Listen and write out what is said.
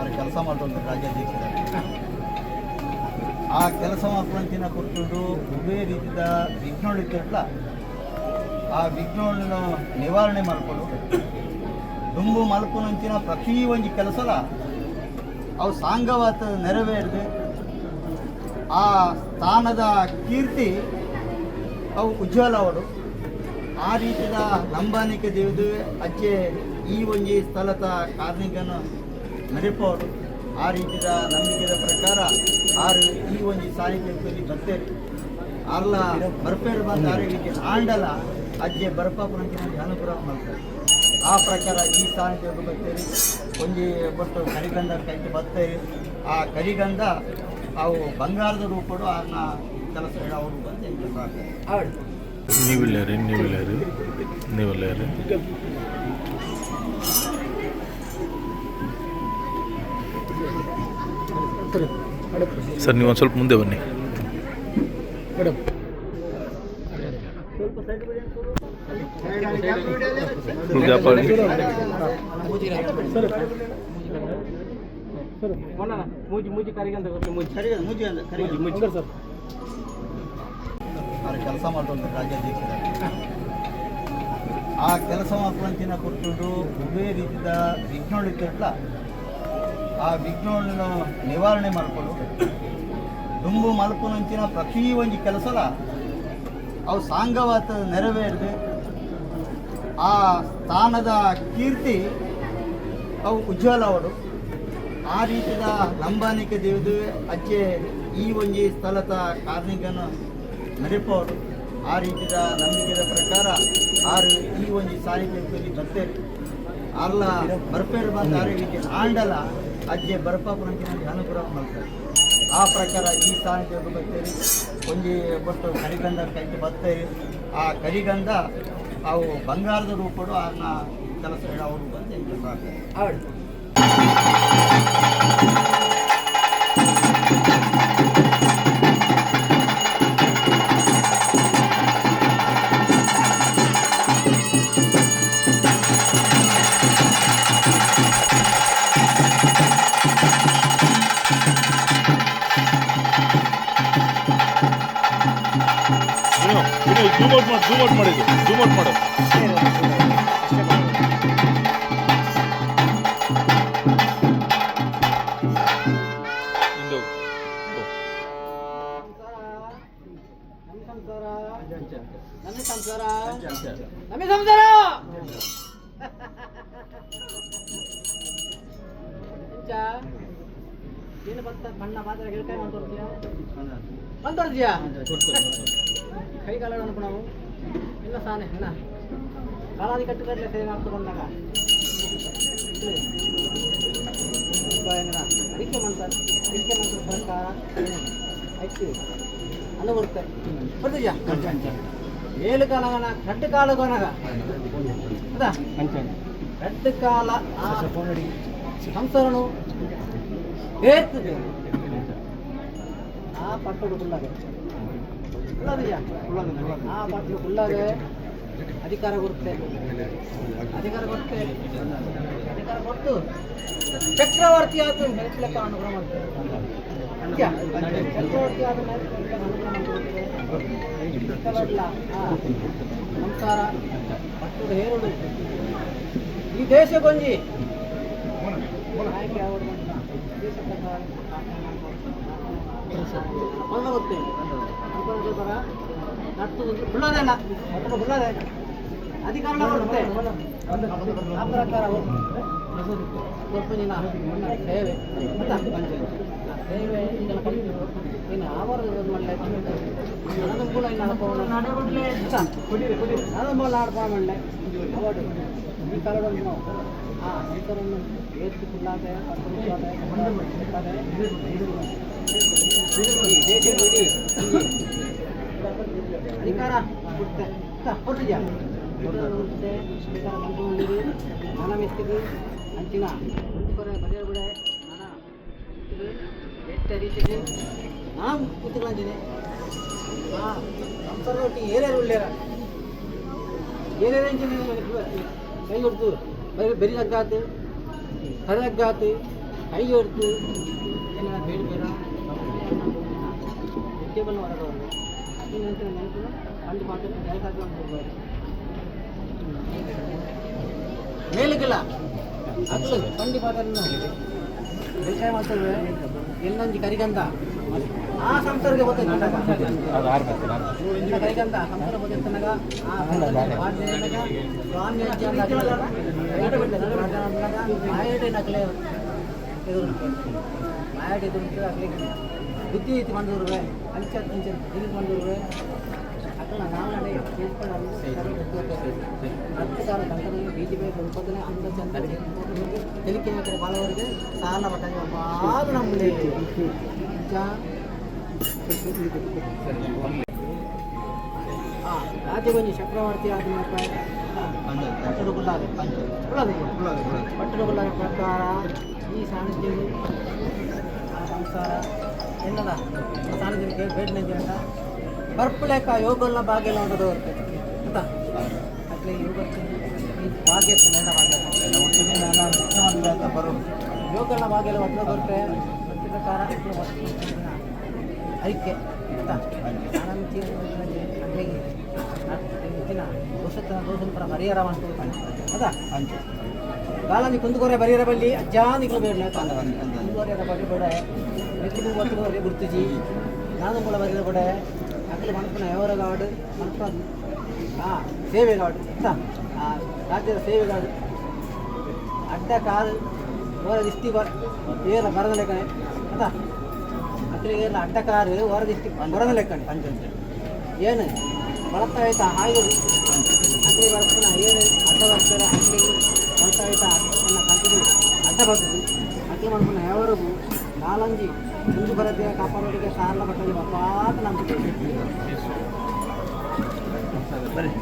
ಅವ್ರು ಕೆಲಸ ಮಾಡುವಂಥ ರಾಜ್ಯಾಧ್ಯಕ್ಷರಾಗಿ ಆ ಕೆಲಸ ಮಾಡ್ಕೊಂತಿನ ಕೊಟ್ಟು ಉಭಯ ರೀತಿಯ ವಿಘ್ನಗಳಿರ್ತಿರಲ್ಲ ಆ ವಿಘ್ನಗಳನ್ನ ನಿವಾರಣೆ ಮಾಡ್ಕೊಂಡು ದುಂಬು ಮಲ್ಕೊಂತಿನ ಪ್ರತಿ ಒಂದು ಕೆಲಸಲ ಅವು ಸಾಂಗವಾತ ನೆರವೇರಿದೆ ಆ ಸ್ಥಾನದ ಕೀರ್ತಿ ಅವು ಉಜ್ವಲ ಅವರು ಆ ರೀತಿಯ ನಂಬಾನಿಕೆ ದೇವದು ಅಜ್ಜೆ ಈ ಒಂಜಿ ಸ್ಥಳದ ಕಾರ್ಮಿಕನ ಮೆರೆಪೋಡು ಆ ರೀತಿಯ ನಂಬಿಕೆಯ ಪ್ರಕಾರ ಆರು ಈ ಒಂದು ಸಾಹಿತ್ಯದಲ್ಲಿ ಬರ್ತೇವೆ ಅಲ್ಲ ಬರ್ಪೇರು ಬಂದ ಆ ರೀತಿ ಆಂಡಲ ಅಜ್ಜೆ ಬರ್ಪಾಪುರಂಕಿನ ಅನುಗ್ರಹ ಮಾಡ್ತಾರೆ. ಆ ಪ್ರಕಾರ ಈ ಸಾಹಿತ್ಯಕ್ಕೆ ಬರ್ತೇವೆ ಒಂದು ಕೊಟ್ಟು ಕರಿಗಂಧ ಕೈಗೆ ಬರ್ತೇವೆ ಆ ಕರಿಗಂಧ ಅವು ಬಂಗಾರದ ರೂಪಡು ಅದನ್ನ ಕೆಲಸ ಅವರು ಬಂದು ನೀವು ನೀವಿಲ್ಲ ರೀ ನೀವಿಲ್ಲ ರೀ ನೀವಿಲ್ಲ ನೀವಿಲ್ಲಾರಿ. ಸರ್ ನೀವು ಒಂದು ಸ್ವಲ್ಪ ಮುಂದೆ ಬನ್ನಿ. ವ್ಯಾಪಾರ ಮೂಜಿ ಮೂಜಿ ಕರಿಗಂತ ಗೊತ್ತು ಮೂಜಿ. ಕರಿಗಂಧ ಮೂಜಿ ಅಂದ್ರೆ ಕರಿಗಂಧ ಸರ್. ಅವ್ರು ಕೆಲಸ ಮಾಡ್ಕೊಂಡು ರಾಜ್ಯಾಧ್ಯಕ್ಷರಾಗಿ ಆ ಕೆಲಸ ಮಾಡ್ಕೊಂತಿನ ಕೊಟ್ಟು ಉಭಯ ರೀತಿಯ ವಿಘ್ನಗಳಿರ್ತಿರಲ್ಲ ಆ ವಿಘ್ನಗಳನ್ನ ನಿವಾರಣೆ ಮಾಡಿಕೊಂಡು ದುಂಬು ಮಲ್ಪುನಂಚಿನ ಪ್ರತಿ ಒಂದು ಕೆಲಸಲ ಅವು ಸಾಂಗವಾತ ನೆರವೇರಿದೆ ಆ ಸ್ಥಾನದ ಕೀರ್ತಿ ಅವು ಉಜ್ವಲ ಅವಡು ಆ ರೀತಿಯ ನಂಬಾನಿಕೆ ದೇವದು ಅಜ್ಜೆ ಈ ಒಂಜಿ ಸ್ಥಳದ ಕಾರ್ಮಿಕನ ಮೆರೆಪೋಡು ಆ ರೀತಿಯ ನಂಬಿಕೆಯ ಪ್ರಕಾರ ಆರು ಈ ಒಂಜಿ ಸಾರಿಗೆ ಬರ್ತೇವೆ. ಅಲ್ಲ ಬರ್ಪೇರು ಬಂದ ಆರು ಆಂಡಲ ಅಜ್ಜೆ ಬರ್ಪಾಪುರಂಕಿನ ಅನುಗ್ರಹ ಮಾಡ್ತಾರೆ. ಆ ಪ್ರಕಾರ ಈ ಸಾಹಿತ್ಯ ಬರ್ತೇವೆ ಒಂಜಿ ಕೊಟ್ಟು ಕರಿಗಂಧ ಕೈಗೆ ಬರ್ತೇವೆ ಆ ಕರಿಗಂಧ ಅವು ಬಂಗಾರದ ರೂಪಡು ಅದನ್ನ ಕೆಲಸ ಅವರು ಬಂದು ಕೆಲಸ ಆಗ್ತದೆ ಜೂಮ್ ಔಟ್ ಮಾಡಿ ಜೂಮ್ ಔಟ್ ಮಾಡಿದ್ದು ಜೂಮ್ ಔಟ್ ಮಾಡು ಇಂದು ಗೋ. ನಮಗೆ ಸಂಸಾರ ನಮಗೆ ಸಂಸಾರ ಇಂಚ ಏನು ಬತ್ತ ಬಣ್ಣ ಮಾತ್ರ ಹೇಳ್ಕೈ ಮಾಡ್ಕೊಡ್ತೀಯ ಬಂದೋಡ್ತೀಯಾ ಕೈ ಕಾಲಗಳನ್ನು ನಾವು. ಇಲ್ಲ ಸಾನೆ ಅಣ್ಣ ಕಾಲಾದಿ ಕಟ್ಟು ಕಟ್ಟಲೆ ಸೇವೆ ಮಾಡ್ತು ಬಂದಾಗ ಅಡಿಕೆ ಮಾಡ್ತಾರೆ ಅಡಿಕೆ ಮಾಡ್ತಾರೆ ಸರ್ಕಾರ ಐತಿ ಅನ್ನ ಬರ್ತೀಯಾ ಏಳು ಕಾಲಗನ ಕಟ್ಟು ಕಾಲ ಅದಾ? ಕಟ್ಟು ಕಾಲ ಸಂಸಾರನು ಆ ಆ ಅಧಿಕಾರ ಕೊಡುತ್ತೆ. ಅಧಿಕಾರ ಕೊಡುತ್ತೆ. ಅಧಿಕಾರ ಚಕ್ರವರ್ತಿ ಆದ ಲೆಕ್ಕ ಅನುಗ್ರಹ ಮಾಡ್ತಾರೆ? ಚಕ್ರವರ್ತಿ ಆದ ಅನುಗ್ರಹ. ಸಂಸಾರ ಪಟ್ಟುಡು ಹೇರುಡು ಈ ದೇಶಗೊಂಜಿ ದೇಶದ ಬಂದ ಗೊತ್ತೇ ಅನ್ಕೊಂಡ್ರೆ ನಟ್ಟು ಬಿಡೋದಲ್ಲ ಅಥವಾ ಬಿಡೋದೆ ಅಧಿಕಾರ ಬರುತ್ತೆ ಆ ಪ್ರಕಾರ ಗೊತ್ತಿನ ಸೇವೆ ಗೊತ್ತಾ? ಆ ಸೇವೆ ಇದೆಲ್ಲ ಕಲಿತು ಇನ್ನು ಆವರ ಮಾಡಲೆ ನನ್ನ ಕೂಡ ಇನ್ನು ಅನುಭವ ನಾನು ಮೂಲ ಆಡ್ಪ ಮಾಡಲೆ ಅವಡು ಈ ಕಾಲದಲ್ಲಿ ನಾವು ಆ ಈ ಥರವನ್ನು ಏರ್ಸಿಕೊಳ್ಳಾದೆ ದೇಶ ಬಿಡಿ ಅಧಿಕಾರ ಕೊಡುತ್ತೆ ಕೊಟ್ಟಿದ್ಯಾ ಕೊಡುತ್ತೆ ಅಧಿಕಾರ ಮಾಡ್ಕೊಂಡಿರಿ ಹಣ ಮೆಚ್ಚಿಗೆ ಅಂಚಿನ ಕೊರೆ ಬದಿಯ ಬಿಡೆ ಹಣ ಎಟ್ಟ ರೀತಿಗೆ ನಾನು ಕೂತ್ಕೊಂಡಿದ್ದೀನಿ ಹಾಂ ಸಂಸಾರ ಒಟ್ಟಿಗೆ ಏರ್ಯಾರು ಒಳ್ಳೆಯರ ಏನೇನು ಅಂಚಿನ ಕೈ ಹೊಡೆದು ಬರೀ ಬೆರಿ ಹಗ್ಗಾತು ಕರೆ ಹಗ್ಗಾತು ಕೈ ಹೊಡೆದು ಏನೆಲ್ಲ, ಬೇಡ ಬೇಡ. ಟೇಬಲ್ ಹೊರಗವರು ನೀನು ಅಂತ ನೆನಪು ಅಲ್ಲಿ ಕೆಲಸ ಅಂತ ಹೋಗ್ಬಾರ್ದು ಮೇಲಕ್ಕಿಲ್ಲ. ಅಕ್ಲು ಪಂಡಿ ಪಾತ್ರನ ಬೇಸಾಯ ಮಾಡ್ತೇವೆ ಎಲ್ಲೊಂದು ಆ ಸಂಸಾರಿಗೆ ಗೊತ್ತಿಲ್ಲ ಇಂಥ ಕರಿಗಂಧ ಸಂಸಾರ ಗೊತ್ತಿರ್ತನಾಗ ಆ ವಾದ್ಯನಾಗ ಸ್ವಾಮಿ ಅಜ್ಜಿ ಅಂತ ಹಾಕಿದಾಗ ಬಯಟ ಬಿಡ್ತಾರೆ ಅಂದಾಗ ಮಾಯಡೆ ನಕಲೆ ಎದುರು ಮಾಯಡೆ ಎದುರು ಹಾಕ್ಲಿಕ್ಕೆ ಬುದ್ಧಿ ಐತಿ ಬಂದವ್ರೆ ಅಂಚೆ ಅಂಚೆ ಇಲ್ಲಿ ಬಂದವ್ರೆ ಅಕ್ಕಳ ನಾವು ನಡೆ ಹತ್ತು ಸಾವಿರ ಗಂಟೆಗೆ ಬಿ ಜೆ ಪಿ ಉತ್ಪಾದನೆ ಅಂದ ಚಂದ ತೆಲಿಕೆ ಹಾಕಿದ ಬಾಳವರಿಗೆ ಸಾಲ ಪಟ್ಟಾಗ ಭಾಳ ನಮ್ಮಲ್ಲಿ ನಿಜ ಹಾಂ ರಾಜಗಂಜಿ ಚಕ್ರವರ್ತಿ ಆದ ಪಟ್ಟಣ ಗುಲ್ಲಾದೆ ಪಟ್ಟಣ ಗುಲ್ಲಾದ ಪ್ರಕಾರ ಈ ಸಾನಿಧ್ಯವು ಸಂಸಾರ ಎನ್ನದ ಸಾನಿಧ್ಯಕ್ಕೆ ನೀಡಿ ಅಂತ ಬರ್ಪಳೆಕ ಯೋಗಲ್ನ ಭಾಗ್ಯ ನೋಡೋದು ಆಯ್ತಾ ಅಟ್ಲೆ ಯೋಗಕ್ಕೆ ಭಾಗ್ಯ ಅಂತ ಬರೋದು ಯೋಗಲ್ನ ಭಾಗ್ಯ ಒಟ್ಟು ಬರುತ್ತೆ ಪ್ರಕಾರ ಐಕ್ಯ ಆಯ್ತಾ ಆನಂದಿ ಅಲ್ಲಿಗೆ ದಿನ ದೋಷತನ ದೋಷಂತರ ಪರಿಹಾರ ಮಾಡ್ತೀವಿ ಅದಾ ಅಂಚೆ ಕಾಲಂಜಿ ಕುಂದುಕೊರೆ ಬರೀರ ಬಲ್ಲಿ ಅಜ್ಜಾನಿಗಳು ಬೇಡ ಅಂದ ಅಂದ ಅಂದ ಕುಂದುಕೊರೆ ಬಗ್ಗೆ ಬೇಡ ನೆತ್ತಿಗೂ ಒತ್ತುಗೋರೆ ಗುರುತಿಜಿ ನಾನು ಕೂಡ ಬರೀರ ಬೇಡ ಅಕ್ಕಲು ಮನಸ್ಸಿನ ವ್ಯವಹಾರಗಾಡು ಮನಸ್ಸಿನ ಹಾಂ ಸೇವೆಗಾಡು ಆಯ್ತಾ ಆ ರಾಜ್ಯದ ಸೇವೆಗಾಡು ಅಡ್ಡ ಕಾಲು ಓರ ದಿಷ್ಟಿ ಬರ್ ಏರ ಬರದ ಲೆಕ್ಕನೆ ಆಯ್ತಾ ಅಕ್ಕಲಿಗೆ ಎಲ್ಲ ಅಡ್ಡ ಕಾರು ಓರ ದಿಷ್ಟಿ ಬರದ ಲೆಕ್ಕನೆ. ಅಂಚೆ ಅಂಚೆ ಏನು? ಬಳಸ್ತಾ ಆಯ್ತಾ ಹಾಗೆ ಅಗ್ನಿ ಬಳಸ್ತಾನ ಏನು ಅಡ್ಡ ಬರ್ತಾರೆ ಅಗ್ನಿ ಬಳಸ್ತಾ ಆಯ್ತಾ ನನ್ನ ಕಂಟಿನ್ಯೂ ಅಡ್ಡ ಬರ್ತದೆ ಅಗ್ನಿ ಮಾಡ್ಕೊಂಡು ಯಾವರೆಗೂ ನಾಲಂಜಿ ಮುಂದೆ ಬರತ್ತೆ ಕಾಪಾಡೋರಿಗೆ ಸಾಲ ಬಟ್ಟಲ್ಲಿ ಬಪ್ಪಾತ ನಂಬಿಕೆ ಬನ್ನಿ